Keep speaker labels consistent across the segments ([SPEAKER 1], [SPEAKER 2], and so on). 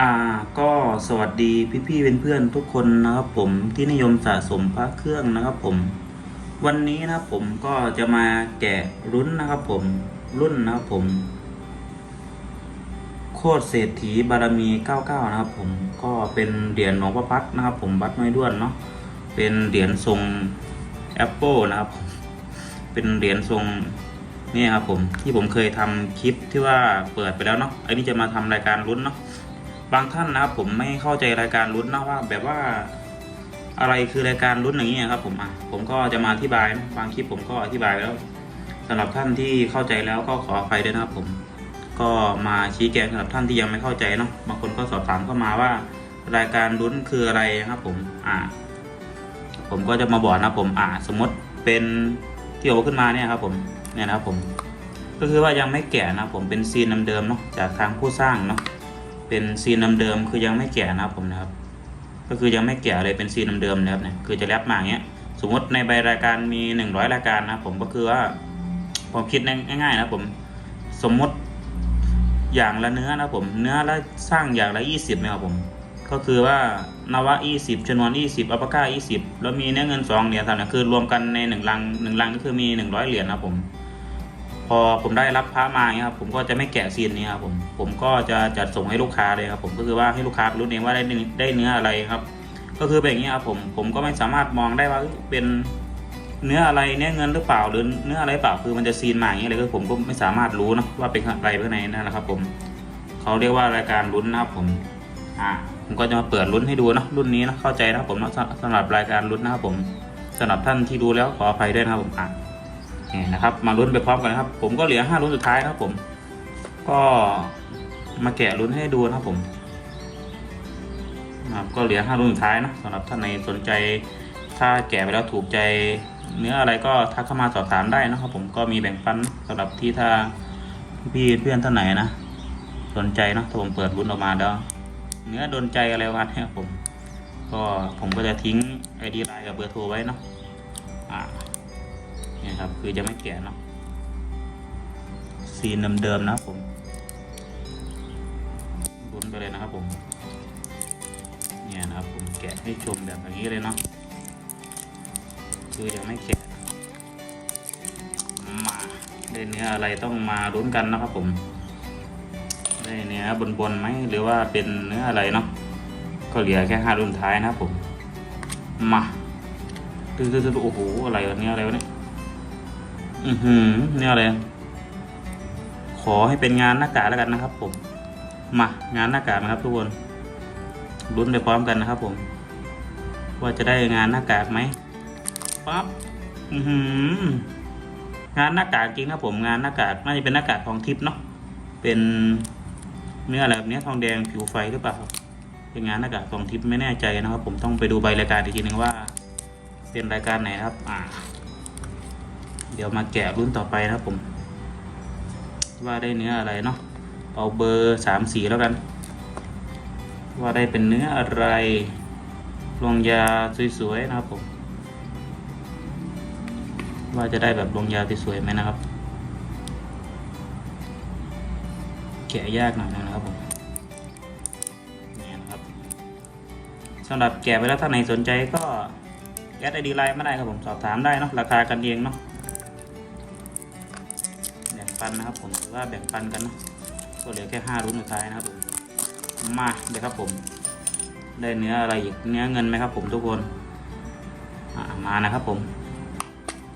[SPEAKER 1] อ่าก็สวัสดีพี่ๆเพื่อนทุกคนนะครับผมที่นิยมสะสมพระเครื่องนะครับผม วันนี้นะครับผมก็จะมาแกะรุ่นนะครับผมรุ่นนะครับผม โคตรเศรษฐีบารมี 99 นะครับผมก็เป็นเหรียญหลวงพ่อพัดนะครับผมบัดไม่ด้วนเนาะเป็นเหรียญทรงแอปเปิลนะครับเป็นเหรียญทรงนี่ครับผมที่ผมเคยทำคลิปที่ว่าเปิดไปแล้วเนาะไอ้นี่จะมาทำรายการลุ้นเนาะ บางท่านนะครับผมไม่เข้าใจรายการลุ้นนะว่าแบบว่าอะไรคือรายการลุ้นอย่างนี้ครับผมอะผมก็จะมาอธิบายนะบางคลิปผมก็อธิบายแล้วสำหรับท่านที่เข้าใจแล้วก็ขออภัยด้วยนะครับผม ก็มาชี้แจงสำหรับท่านที่ยังไม่เข้าใจเนาะบางคนก็สอบถามเข้ามาว่า รายการลุ้นคืออะไรครับผมอ่าผมก็จะมาบอกนะผมอ่าสมมติเป็นที่โอขึ้นมาเนี่ยครับผมเนี่ยนะครับผม ก็คือว่ายังไม่แก่นะผมเป็นซีนเดิมๆเนาะจากทางผู้สร้างเนาะ เป็นซีนเดิมๆคือยังไม่แก่นะครับผมนะครับ ก็คือยังไม่แก่เลยเป็นซีนเดิมๆนะครับเนี่ยคือจะแรปมาอย่างเงี้ย สมมติในใบรายการมีหนึ่งร้อยรายการนะผมก็คือว่าผมคิดง่ายๆนะผมสมมติอย่างละเนื้อนะผมเนื้อละสร้างอย่างละยี่สิบนะครับผม ก็คือว่านวะยี่สิบชนวนยี่สิบอัปปะก้ายี่สิบแล้วมีเนื้อเงินสองเหรียญเท่านั้คือรวมกันในหนึ่งลังหนึ่งลังก็คือมีหนึ่งร้อยเหรียญนะผม พอผมได้รับพระมาเนี่ยครับผมก็จะไม่แกะซีนนี้ครับผมผมก็จะจัดส่งให้ลูกค้าเลยครับผมก็คือว่าให้ลูกค้ารู้เองว่าได้ได้เนื้ออะไรครับ ก็คือเป็นอย่างนี้ครับผมผมก็ไม่สามารถมองได้ว่าเป็นเนื้ออะไรเนื้อเงินหรือเปล่าหรือเนื้ออะไรเปล่าคือมันจะซีนมาอย่างนี้เลยก็ผมก็ไม่สามารถรู้นะว่าเป็นอะไรข้างในนั่นแหละครับ ผมเขาเรียกว่ารายการลุ้นนะครับผมอ่าผมก็จะมาเปิดลุ้นให้ดูเนอะรุ่นนี้นะเข้าใจนะครับผมนะสำสำหรับรายการลุ้นนะครับผมสำหรับท่านที่ดูแล้วขออภัยด้วยนะครับผมอะ นี่นะครับ มาลุ้นไปพร้อมกันนะครับ ผมก็เหลือห้าลุ้นสุดท้ายครับผม ก็มาแกะลุ้นให้ดูนะครับผมนะครับก็เหลือห้ารุ่นสุดท้ายนะสำหรับท่านในสนใจ ถ้าแกะไปแล้วถูกใจเนื้ออะไรก็ทักเข้ามาสอบถามได้นะครับ ผมก็มีแบ่งปันสำหรับที่ถ้าพี่เพื่อนท่านไหนนะสนใจนะถ้าผมเปิดรุ่นออกมาแล้วเนื้อโดนใจอะไรประมาณนี้ครับผม ก็ผมก็จะทิ้งไอดีไลน์กับเบอร์โทรไว้เนาะอ่า นี่ยครับ คือจะไม่แกะเนาะซีนเดิมๆนะผมลุ้นไปเลยนะครับผม เนี่ยนะครับผมแกะให้ชมแบบอย่างนี้เลยเนาะคือยังไม่แกะมาได้เนื้ออะไรต้องมาลุ้นกันนะครับผม ได้เนื้อบนๆไหมหรือว่าเป็นเนื้ออะไรเนาะก็เหลือแค่ห้ารุ่นท้ายนะครับผม มาดูดูดูโอ้โหอะไรวะเนื้อะไรวะเนี่ย อือหือเนื้ออะไรขอให้เป็นงานหน้ากากแล้วกันนะครับ ผมมางานหน้ากากนะครับ ทุกคนลุ้นไปพร้อมกันนะครับ ผม ว่าจะได้งานหน้ากากไหมปั๊บอือหืองานหน้ากากจริงครับผมงานหน้ากากน่าจะเป็นหน้ากากทองทิพย์เนาะเป็นเนื้ออะไรแบบนี้ทองแดงผิวไฟหรือเปล่าครับเป็นงานหน้ากากทองทิพย์ไม่แน่ใจนะครับ ผมต้องไปดูใบรายการอีกทีนึงว่า เป็นรายการไหนครับ อ่า เดี๋ยวมาแกะรุ่นต่อไปนะครับผม ว่าได้เนื้ออะไรเนาะเอาเบอร์สามสีแล้วกัน ว่าได้เป็นเนื้ออะไรลงยาสวยๆนะครับผม ว่าจะได้แบบลงยาสวยๆไหมนะครับ แกะยากหน่อยนะครับผมนี่นะครับสำหรับแกะไปแล้วถ้าไหนสนใจก็แอดไอดีไลน์มาได้ครับผมสอบถามได้เนาะราคากันเองเนาะ ปันนะครับผมหรือว่าแบ่งปันกันนะก็เหลือแค่ห้ารุ่นสุดท้ายนะครับผมมาเลยครับผม ได้เนื้ออะไรอีกเนื้อเงินไหมครับผมทุกคนมานะครับผม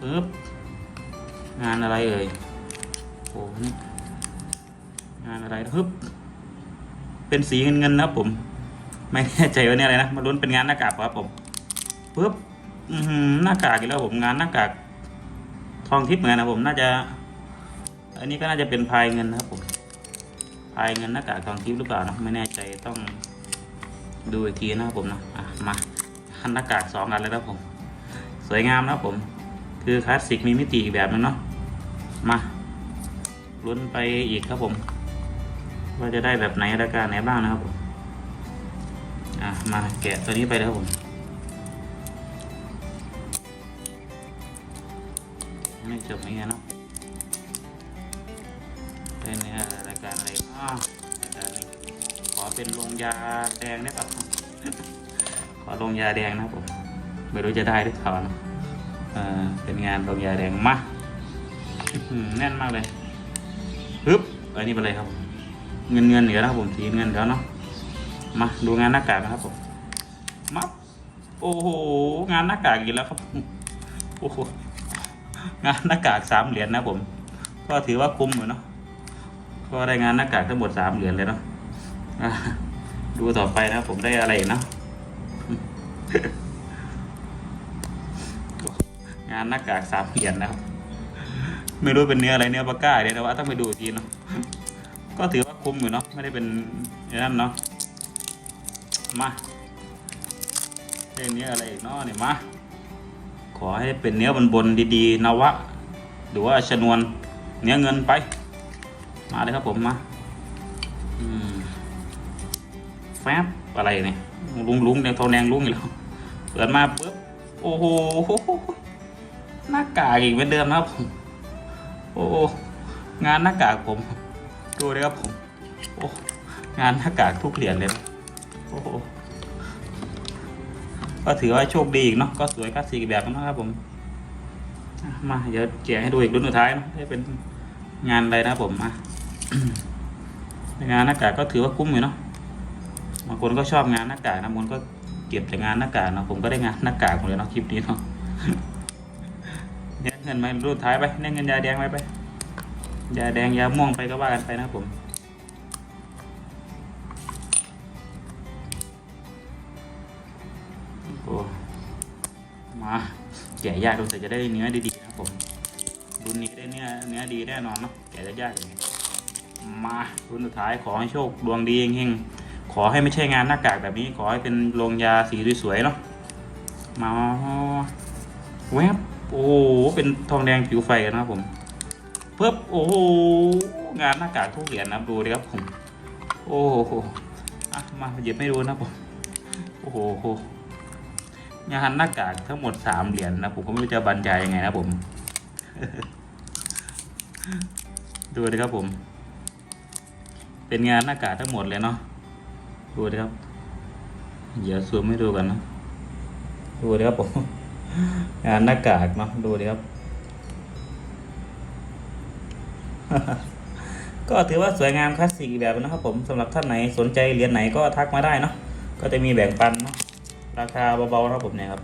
[SPEAKER 1] ปึ๊บงานอะไรเอ่ยโอ้นี่งานอะไรฮึบเป็นสีเงินเงินนะครับผม ไม่แน่ใจว่าเนี่ยอะไรนะมาลุ้นเป็นงานหน้ากากครับผมปึ๊บหน้ากากอีกแล้วผมงานหน้ากากทองทิพย์เหมือนนะผมน่าจะ อันนี้ก็น่าจะเป็นพายเงินนะครับผมพายเงินหน้ากากทองทิพย์หรือเปล่านะไม่แน่ใจต้องดูอีกทีนะครับผมนะอะมาหน้ากากสองอันเลยครับผม สวยงามนะครับผม คือคลาสสิกมีมิติอีกแบบนึงเนาะมาลุ้นไปอีกครับผม ว่าจะได้แบบไหนรายกาไหนบ้างนะครับผมอะมาแกะตัวนี้ไปแล้วครับผมไม่จบไม่ไงนะ อะไรอ้าขอเป็นลงยาแดงได้ป่ะขอลงยาแดงนะผมไม่รู้จะได้หรือเปล่านะเออเป็นงานลงยาแดงมาแน่นมากเลยฮึบอันนี้เป็นอะไรครับ เงินเงินเหนือนะครับผมสีเงินแล้วเนาะมาดูงานหน้ากากนะครับผมมาโอ้โหงานหน้ากากอีกแล้วครับโอ้โหงานหน้ากากสามเหรียญนะผม ก็ถือว่าคุ้มอยู่เนาะ ก็ได้งานหน้ากากทั้งหมดสามเหรียญเลยเนาะดูต่อไปนะผมได้อะไรอีกเนาะงานหน้ากากสามเหรียญนะครับไม่รู้เป็นเนื้ออะไรเนื้อปลาก้าเลยวแต่ว่าต้องไปดูทีเนาะก็ถือว่าคุ้มอยู่เนาะไม่ได้เป็นอย่างนั้นเนาะมาเป็นเนื้ออะไรอีกเนาะเนี่ยมาขอให้เป็นเนื้อบนๆดีๆนวะ หรือว่าชนวนเนื้อเงินไป มาเลยครับผมมาแฟบอะไรเนี่ยลุงลุงๆเนี่ยทองแดงลุงอีกแล้วเปิดมาปุ๊บโอ้โหหน้ากากอีกเหมือนเดิมนะครับผมโอ้งานหน้ากากผมดูเลยครับผมโอ้งานหน้ากากทุกเหรียญเลยโอ้โหก็ถือว่าโชคดีอีกเนาะก็สวยคลาสสิกอีกแบบนึงนะครับผมมาเดี๋ยวแจกให้ดูอีกรุ่นสุดท้ายเนาะให้เป็นงานอะไรนะครับผมอะ งานหน้ากากก็ถือว่าคุ้มอยู่เนาะบางคนก็ชอบงานหน้ากากนะบางคนก็เก็บแต่งานหน้ากากเนาะผมก็ได้งานหน้ากากหมดเลยเนาะคลิปนี้เนาะเนี่ยเงินไหมรุ่นสุดท้ายไปเนี่ยเงินยาแดงไปไปยาแดงยาม่วงไปก็ว่ากันไปนะครับผมโอ้มาแกะยากดูแต่จะได้เนื้อดีๆนะผมรุ่นนี้ได้เนื้อเนื้อดีแน่นอนเนาะแกะจะยากอย่างนี้ มารุ่นสุดท้ายขอให้โชคดวงดีเฮงๆขอให้ไม่ใช่งานหน้ากากแบบนี้ ขอให้เป็นโรงยาสีสวยๆเนาะมาแวบโอ้โหเป็นทองแดงผิวไฟกันนะครับผมเพิ่บโอ้โหงานหน้ากากทุกเหรียญนะดูดิครับผม โอ้โหอะมาหยิบให้ดูนะผมโอ้โหงานหน้ากากทั้งหมดสามเหรียญนะผมก็ไม่รู้จะบรรยายยังไงนะผม ดูดิครับผม เป็นงานหน้ากากทั้งหมดเลยเนาะดูดิครับ เดี๋ยวซูมให้ดูกันนะดูดิครับผมงานหน้ากากเนาะดูดิครับ ก็ถือว่าสวยงามคลาสสิกแบบนะครับผมสำหรับท่านไหนสนใจเหรียญไหนก็ทักมาได้เนาะก็จะมีแบ่งปันเนาะราคาเบาๆนะครับผมเนี่ยครับ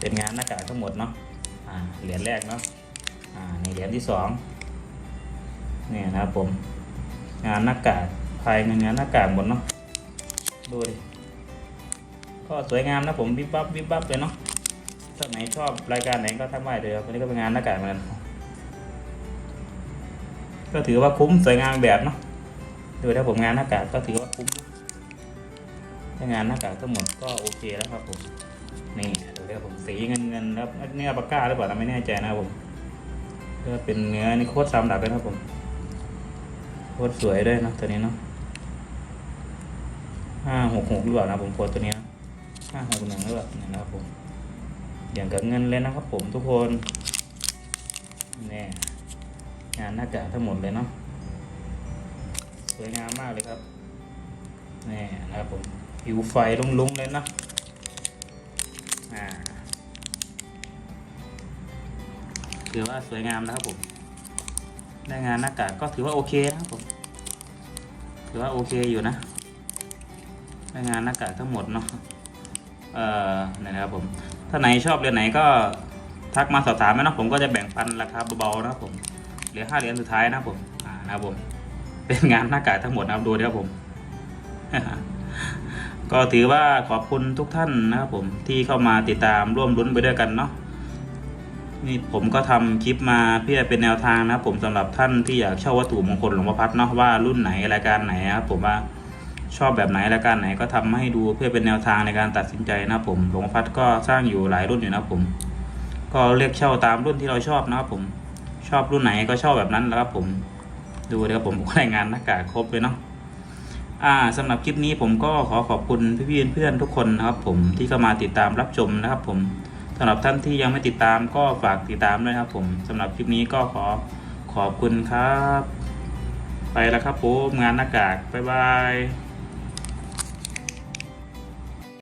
[SPEAKER 1] เป็นงานหน้ากากทั้งหมดเนาะอ่าเหรียญแรกเนาะอ่าในเหรียญที่สองเนี่ยนะครับผม งานหน้ากากภายในงานหน้ากากหมดเนาะดูดิก็สวยงามนะผมวิบวับวิบวับเลยเนาะถ้าไหนชอบรายการไหนก็ทักมาเลยครับวันนี้ก็เป็นงานหน้ากากเหมือนกันก็ถือว่าคุ้มสวยงามแบบเนาะดูถ้าผมงานหน้ากากก็ถือว่าคุ้มถ้างานหน้ากากทั้งหมดก็โอเคแล้วครับผมนี่ดูครับผมสีเงินเงินๆครับเนื้อปากกาหรือเปล่าไม่แน่ใจนะครับผมก็เป็นเนื้อนี่โคตรซ้ำดับเลยครับผม คตรสวยด้วยนะตัวนี้เนาะห้าหกหกหรือเปล่านะผมโคตรตัวนี้ห้าหกหนึ่งหรือเปล่าเนี่ยนะครับผมอย่างกับเงินเลยนะครับผมทุกคนนี่งานหน้ากากทั้งหมดเลยเนาะสวยงามมากเลยครับนี่นะครับผมผิวไฟลุ้งๆเลยนะอ่าถือว่าสวยงามนะครับผม ได้งานหน้ากากก็ถือว่าโอเคนะครับผมถือว่าโอเคอยู่นะได้งานหน้ากากทั้งหมดเนาะเอ่อนี่นะครับผมถ้าไหนชอบเรือนไหนก็ทักมาสอบถามไหมนะผมก็จะแบ่งปันราคาเบาๆนะครับผมเหลือห้าเหรียญสุดท้ายนะผมอ่านะครับผมเป็นงานหน้ากากทั้งหมดนะครับดูนะครับผม ก็ถือว่าขอบคุณทุกท่านนะครับผมที่เข้ามาติดตามร่วมลุ้นไปด้วยกันเนาะ นี่ผมก็ทำคลิปมาเพื่อเป็นแนวทางนะครับผมสำหรับท่านที่อยากเช่าวัตถุมงคลหลวงพ่อพัดเนาะว่ารุ่นไหนรายการไหนนะครับผมว่าชอบแบบไหนรายการไหนก็ทำให้ดูเพื่อเป็นแนวทางในการตัดสินใจนะครับผมหลวงพ่อพัดก็สร้างอยู่หลายรุ่นอยู่นะผม ก็เลือกเช่าตามรุ่นที่เราชอบนะครับผมชอบรุ่นไหนก็ชอบแบบนั้นแล้วครับผมดูเลยครับผมรายงานหน้ากากครบเลยเนาะอ่าสำหรับคลิปนี้ผมก็ขอขอบคุณพี่ๆเพื่อนๆทุกคนนะครับผมที่เข้ามาติดตามรับชมนะครับผม สำหรับท่านที่ยังไม่ติดตามก็ฝากติดตามด้วยครับผมสำหรับคลิปนี้ก็ขอขอบคุณครับ ไปแล้วครับผมงานหน้ากาก บ๊ายบาย